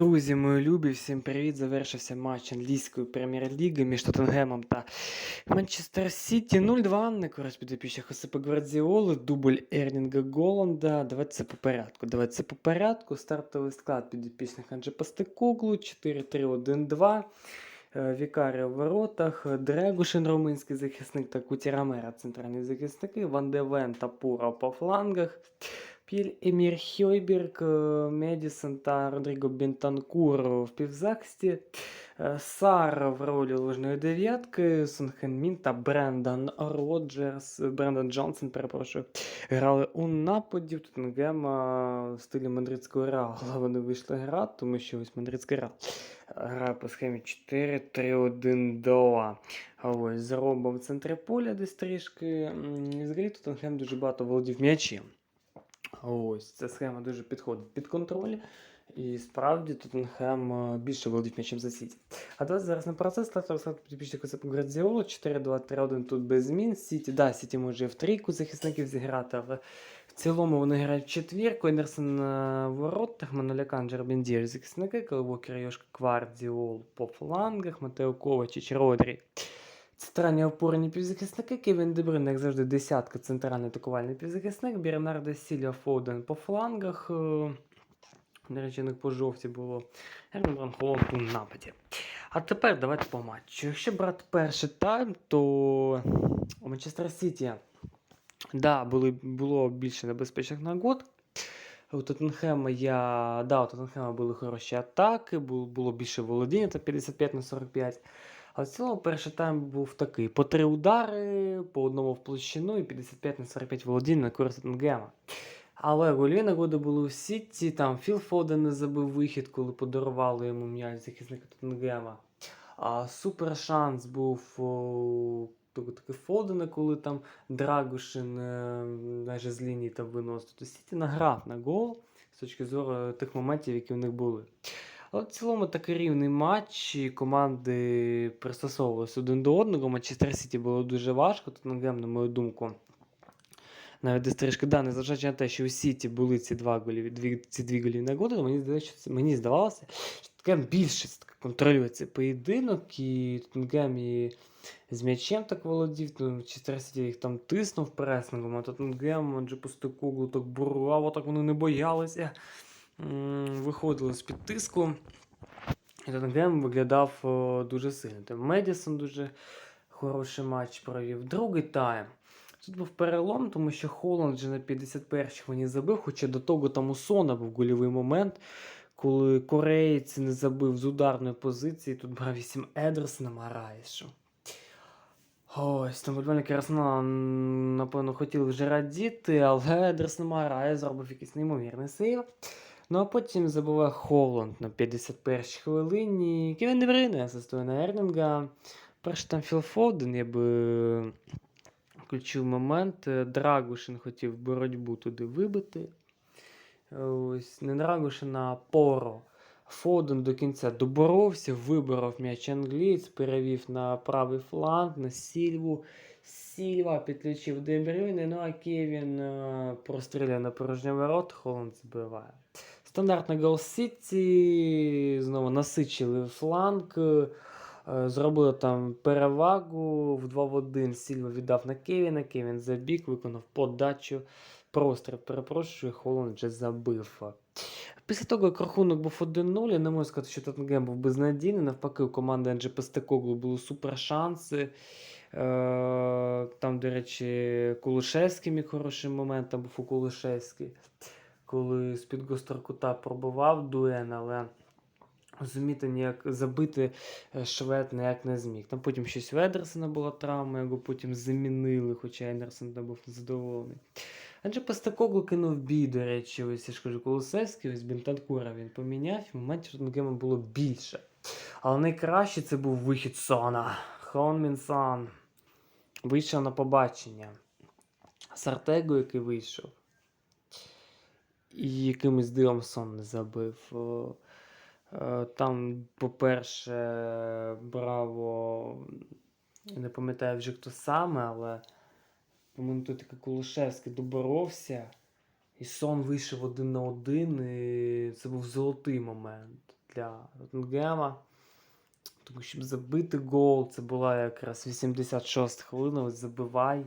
Друзі, мої любі, всім привіт! Завершився матч англійської прем'єр-ліги між Тоттенгемом та Манчестер Сіті 0-2 на користь підопічних Осипа Гвардіоли, дубль Ерлінга Голланда. Давайте це по порядку. Давайте по порядку. Стартовий склад підопічних Анджі Пастекоглу 4-3-1-2. Е, в воротах, Дрегушин, румунський захисник та Кутірамера, центральні захисники, Ван де Вен та Пура по флангах. Піль Емір Хьойберг, е, Медісон та Родріго Бентанкур в півзахисті. Е, Сар в ролі ложної дев'ятки, Сон Хен Мін та Брендан Роджерс, Брендан Джонсон, перепрошую, грали у нападі в Тоттенгема в стилі мадридського реалу. Вони вийшли грати, тому що ось мадридський реал грає по схемі 4-3-1-2. Ось за ромбом в центрі поля десь трішки. Взагалі Тоттенгем дуже багато володів м'ячем. Ось ця схема дуже підходить під контроль. І справді Тоттенхем е, більше володів м'ячем за Сіті. А давайте зараз на процес стартовий склад підпічника Градіолу 4-2-3-1 тут без змін. Сіті, да, Сіті може в трійку захисників зіграти, але в цілому вони грають в четвірку. Енерсон на воротах, Манолякан, Джербендір захисники, Калвокер, Йошка, Квардіол по флангах, Матео Ковачич, Родрі. Центральні опорні півзахисники, Кевін Дебрин, як завжди, десятка центральний атакувальний півзахисник, Бернардо Сільва Фоден по флангах. е, До у по жовті було. Ернбран Холланд у нападі. А тепер давайте по матчу. Якщо брати перший тайм, то у Манчестер Сіті да, були, було більше небезпечних нагод. У Тоттенхема я. Да, у Тоттенхема були хороші атаки, було більше володіння, та 55 на 45. А в цілому перший тайм був такий: по три удари, по одному в площину і 55 на 45 володіння на користь Тоттенгема. Але голі нагоди були у Сіті, там Філ Фоден не забив вихід, коли подарували йому м'яч захисника Тоттенгема. А супер шанс був о, такий Фодена, коли там Драгушин е, майже з лінії там виносив. То Сіті награв на гол з точки зору тих моментів, які в них були. Але в цілому такий рівний матч, команди пристосовувалися один до одного. Манчестер Сіті було дуже важко, Тоттенгем, на мою думку. Навіть десь трішки да, незважаючи на те, що у Сіті були ці два голі, дві, ці дві голі нагоди, мені здається, що мені здавалося, що Тоттенгем більше контролює цей поєдинок, і Тоттенгем і з м'ячем так володів, то Манчестер Сіті їх там тиснув пресингом, а Тоттенгем, адже Постекоглу так бурував, так вони не боялися. Виходили з-під тиску. І Тоттенгем виглядав дуже сильно. Медісон дуже хороший матч провів. Другий тайм. Тут був перелом, тому що Холланд вже на 51-й хвилині забив, хоча до того там у Сона був гольовий момент, коли кореєць не забив з ударної позиції. Тут брав 8 Едерсона Мараєшу. Ось, там вболівальники Арсенала, напевно, хотіли вже радіти, але Едерсон Марає зробив якийсь неймовірний сейв. Ну а потім забуває Холланд на 51-й хвилині. Кевін Деврин асистує на Ерлінга. Перший там Філ Фоден, я би включив момент. Е, Драгушин хотів боротьбу туди вибити. Ось, не Драгушин, а Поро. Фоден до кінця доборовся, виборов м'яч англієць, перевів на правий фланг, на Сільву. Сільва підключив Дебрюйне, ну а Кевін е, простріляє на порожнє ворот, Холланд збиває. Стандартний гол Сіті, знову насичили фланг, е, зробили там перевагу в 2 в 1. Сільва віддав на Кевіна, Кевін забіг, виконав подачу. Простріл, перепрошую, Холланд вже забив. Після того, як рахунок був 1-0, я не можу сказати, що Тоттенгем був безнадійний. Навпаки, у команди Анджі Пестекоглу були супер шанси. Е, Там, до речі, Кулишевський міг хорошим моментом був у Кулишевський, коли з-під гострокута пробивав дуен, але розуміти, ніяк забити е, швед ніяк не зміг. Там потім щось в Едерсона була травма, його потім замінили, хоча Едерсон там був незадоволений. Адже Пастакоглу кинув бій, до речі, ось я ж кажу, Колосевський, ось Бентанкура він поміняв, і моментів Тоттенгема було більше. Але найкраще це був вихід Сона. Хон Мінсан вийшов на побачення. Сартего, який вийшов. І якимось дивом сон не забив. Е, Там, по-перше, браво. Не пам'ятаю вже хто саме, але по-моєму, тут такий Кулишевський доборовся. І сон вийшов один на один, і це був золотий момент для Тоттенгема. Тому щоб забити гол, це була якраз 86 хвилина, ось забивай.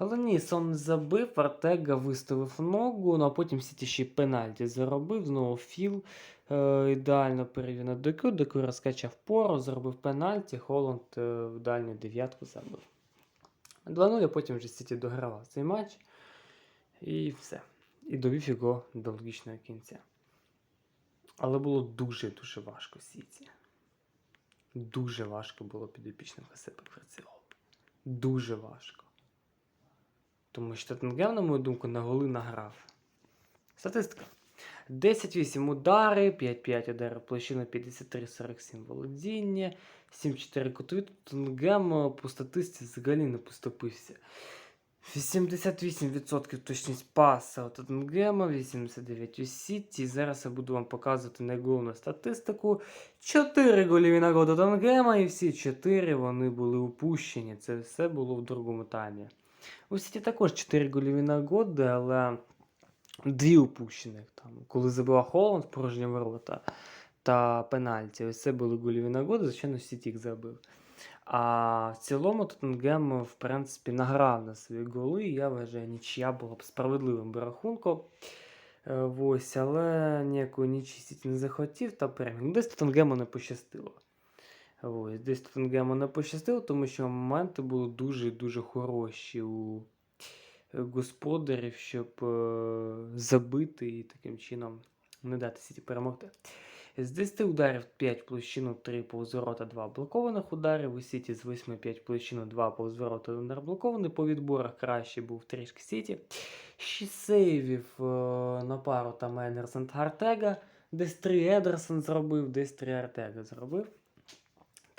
Але ні, Сон забив, Артега виставив ногу, ну а потім Сіті ще пенальті заробив, знову Філ е, ідеально перевів на Деку, Деку розкачав пору, зробив пенальті, Холланд е, в дальню дев'ятку забив. 2-0, а потім вже Сіті догравав цей матч. І все. І довів його до логічного кінця. Але було дуже-дуже важко Сіті. Дуже важко було підопічним себе працював. Дуже важко. Тому що Тоттенгем, на мою думку, на голи награв. Статистика. 10-8 удари, 5-5 удари в площину, 53-47 володіння, 7-4 кутові. Тоттенгем е, по статистиці взагалі не поступився. 88% точність паса у Тоттенгема, 89% у Сіті. Зараз я буду вам показувати найголовну статистику. 4 голіві нагоди Тоттенгема, і всі 4 вони були упущені. Це все було в другому таймі. У Сіті також 4 голіві нагоди, але дві упущених. Там, коли забила Холланд порожні ворота та пенальті. Ось це були голіві нагоди, звичайно, Сіті їх забив. А в цілому Тоттенгем, в принципі, награв на свої голи. Я вважаю, нічия була б справедливим рахунком. Е, Ось, але ніякої нічі Сіті не захотів та переміг. Ну, Десь Тоттенгему не пощастило. Ось, десь Тоттенгему не пощастило, тому що моменти були дуже-дуже хороші у е, господарів, щоб е, забити і таким чином не дати Сіті перемогти. З 10 ударів 5 площину, 3 повз ворота, 2 блокованих ударів. У Сіті з 8 5 площину, 2 повз ворота, 1 блокований. По відборах краще був трішки Сіті. 6 сейвів е, на пару там Енерсон та Артега. Десь 3 Едерсон зробив, десь 3 Артега зробив.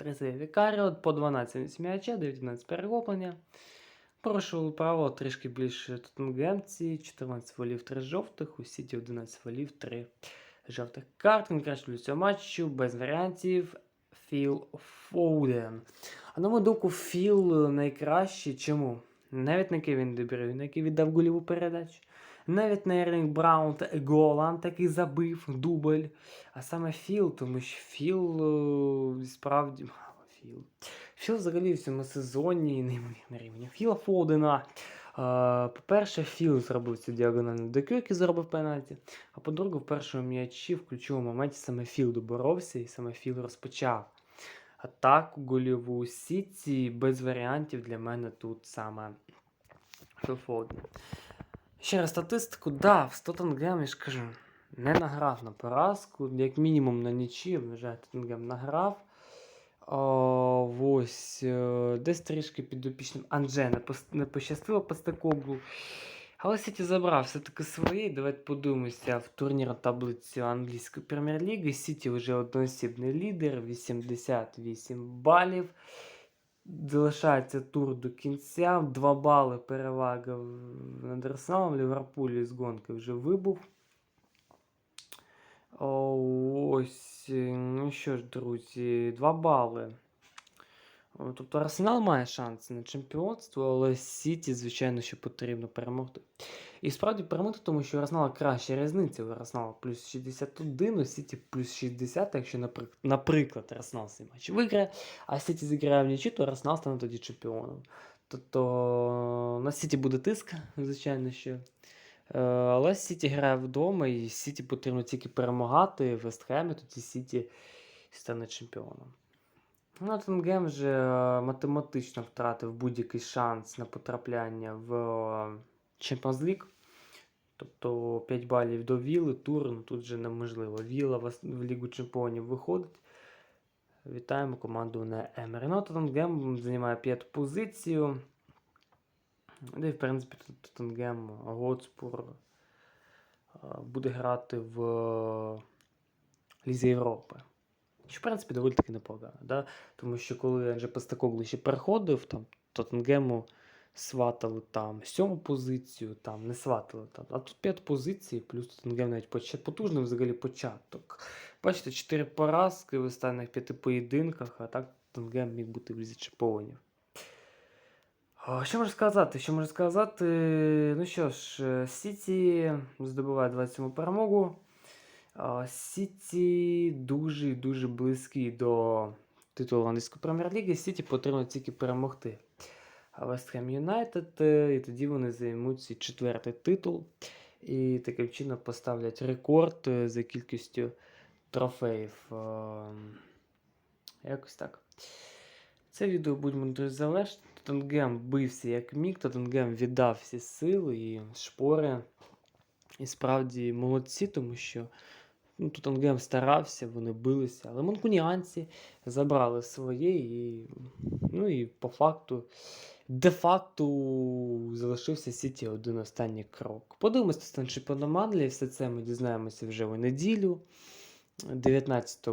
3 сейві по 12 м'яча, 19 перехоплення. Прошу право трішки більше Тоттенгемці, 14 волів, 3 жовтих, у Сіті 11 волів, 3 жовтих карт. Він краще цього матчу, без варіантів. Філ Фоуден. А на мою думку, Філ найкращий. Чому? Навіть на Кевін Дебрюйн, який віддав голіву передачу. Навіть на Ерлінг Браун та Голан такий забив дубль. А саме Філ, тому що Філ е, справді. Філ. Філ взагалі в цьому сезоні неймовірний рівень. Філа Фодена. Е, По-перше, Філ зробив цю діагональну деку, який зробив пенальті. А по-друге, в першому м'ячі в ключовому моменті саме Філ доборовся і саме Філ розпочав. Атаку гольову Сіті без варіантів для мене тут саме Філ Фоден. Ще раз статистику, да, в Тоттенгем, я ж кажу, не награв на поразку, як мінімум на нічі, вважаю, Тоттенгем награв. О, ось, е, десь трішки підопічним Анже не, не пощастило Постакоглу. Але Сіті забрав все-таки своє. Давайте подивимося в турнірну таблицю англійської прем'єр-ліги. Сіті вже одноосібний лідер, 88 балів. Залишається тур до кінця. 2 бали перевага над Арсеналом. Ліверпуль з гонки вже вибув. Ось, ну що ж, друзі, 2 бали. О, Тобто Арсенал має шанси на чемпіонство, але Сіті, звичайно, що потрібно перемогти. І справді перемогти, тому що у Арсенала краща різниця. У Арсенала плюс 61, у Сіті плюс 60, якщо, наприк- наприклад, Арсенал цей матч виграє, а Сіті зіграє в нічі, то Арсенал стане тоді чемпіоном. Тобто на Сіті буде тиск, звичайно, що. Е, Але Сіті грає вдома, і Сіті потрібно тільки перемагати в Вестхемі, тоді Сіті стане чемпіоном. Ну, вже е, математично втратив будь-який шанс на потрапляння в е, Champions League. Тобто 5 балів до Віли, тур, ну тут вже неможливо. Віла в, Лігу Чемпіонів виходить. Вітаємо команду на Емері. Ну, займає п'яту позицію. Де, в принципі, Тот- Тоттенгем, Готспур е, буде грати в Лізі Європи. Що, в принципі, доволі таки непогано. Да? Тому що коли Анже Постакоглу ще переходив, там Тоттенгему сватали там сьому позицію, там не сватали там. А тут п'ять позицій, плюс Тоттенгем навіть потужний взагалі початок. Бачите, чотири поразки в останніх п'яти поєдинках, а так Тоттенгем міг бути в лізі чемпіонів. Що можу сказати? Що можу сказати? Ну що ж, Сіті здобуває 27 перемогу. Сіті дуже і дуже близький до титулу англійської прем'єр-ліги. Сіті потрібно тільки перемогти. А Вест Хем Юнайтед, і тоді вони займуть свій четвертий титул. І таким чином поставлять рекорд е, за кількістю трофеїв. Якось так. Це відео будемо дуже залежати. Тоттенгем бився як міг, Тоттенгем віддав всі сили і шпори. І справді молодці, тому що ну, Тоттенгем старався, вони билися, але монкуніанці забрали своє і, ну, і по факту, де-факто залишився Сіті один останній крок. Подивимось стан чемпіоном все це ми дізнаємося вже у неділю. 19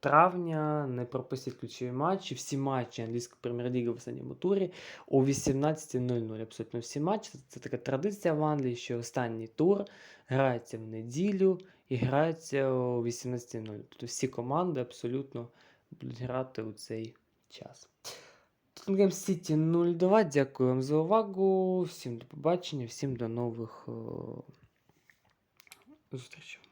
травня не пропустіть ключові матчі. Всі матчі англійської прем'єр-ліги в останньому турі о 18.00. Абсолютно всі матчі. Це, така традиція в Англії, що останній тур грається в неділю і грається о 18.00. Тобто всі команди абсолютно будуть грати у цей час. Тоттенгем Сіті 0-2. Дякую вам за увагу. Всім до побачення, всім до нових зустрічей.